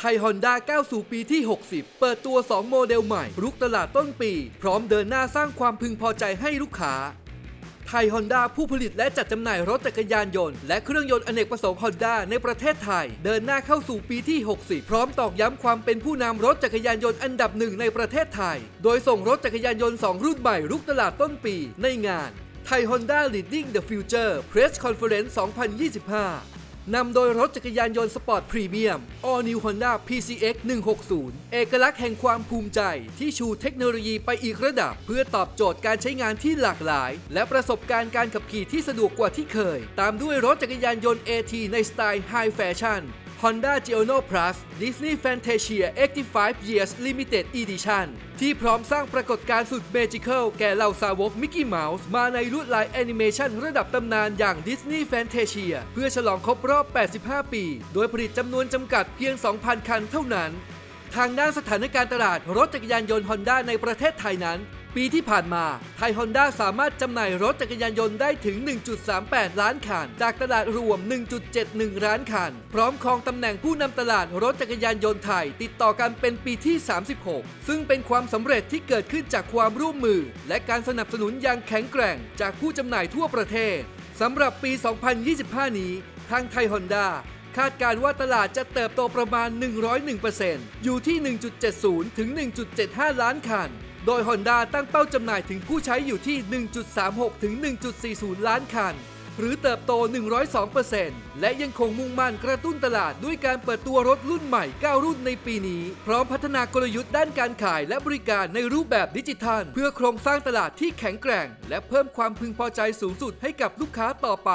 ไทยฮอนด้าก้าวสู่ปีที่ 60 เปิดตัว 2 โมเดลใหม่ รุกตลาดต้นปี พร้อมเดินหน้าสร้างความพึงพอใจให้ลูกค้า ไทยฮอนด้าผู้ผลิตและจัดจำหน่ายรถจักรยานยนต์ และเครื่องยนต์อเนกประสงค์ฮอนด้าในประเทศไทย เดินหน้าเข้าสู่ปีที่ 60 พร้อมตอกย้ำความเป็นผู้นำรถจักรยานยนต์อันดับหนึ่งในประเทศไทย โดยส่งรถจักรยานยนต์ 2 รุ่นใหม่รุกตลาดต้นปี ในงานไทยฮอนด้า Leading the Future Press Conference 2025 นำโดยรถจักรยานยนต์สปอร์ตพรีเมียม All New Honda PCX 160 เอกลักษณ์แห่งความภูมิใจ ที่ชูเทคโนโลยีไปอีกระดับ เพื่อตอบโจทย์การใช้งานที่หลากหลาย และประสบการณ์การขับขี่ที่สะดวกกว่าที่เคย ตามด้วยรถจักรยานยนต์ AT ในสไตล์ไฮแฟชั่น Honda g i o n o Plus Disney Fantasia 85 Years Limited Edition ที่พร้อมสร้างปรากฏการณ์สุดเมจิเค l แก่เหล่าสาวกมิกกี้เมาส์มาในลวดลายแอนิเมชันระดับตำนานอย่าง Disney Fantasia เพื่อฉลองครบรอบ 85 ปี โดยผลิตจำนวนจำกัดเพียง 2,000 คันเท่านั้น ทางด้านสถานการณ์ตลาดรถจักรยานยนต์ฮอนด้าในประเทศไทยนั้น ปีที่ผ่านมา ไทยฮอนด้าสามารถจำหน่ายรถจักรยานยนต์ได้ถึง 1.38 ล้านคัน จากตลาดรวม 1.71 ล้านคัน พร้อมครองตำแหน่งผู้นำตลาดรถจักรยานยนต์ไทย ติดต่อกันเป็นปีที่ 36 ซึ่งเป็นความสำเร็จที่เกิดขึ้นจากความร่วมมือ และการสนับสนุนอย่างแข็งแกร่ง จากผู้จำหน่ายทั่วประเทศสำหรับปี 2025 นี้ ทางไทยฮอนด้า คาดการว่าตลาดจะเติบโตประมาณ 101%อยู่ที่ 1.70 ถึง 1.75 ล้านคัน โดย Honda ตั้งเป้าจำหน่ายถึงผู้ใช้อยู่ที่ 1.36 ถึง 1.40 ล้านคัน หรือเติบโต 102%และยังคงมุ่งมั่นกระตุ้นตลาดด้วยการเปิดตัวรถรุ่นใหม่ 9 รุ่นในปีนี้ พร้อมพัฒนากลยุทธ์ด้านการขายและบริการในรูปแบบดิจิทัล เพื่อโครงสร้างตลาดที่แข็งแกร่ง และเพิ่มความพึงพอใจสูงสุดให้กับลูกค้าต่อไป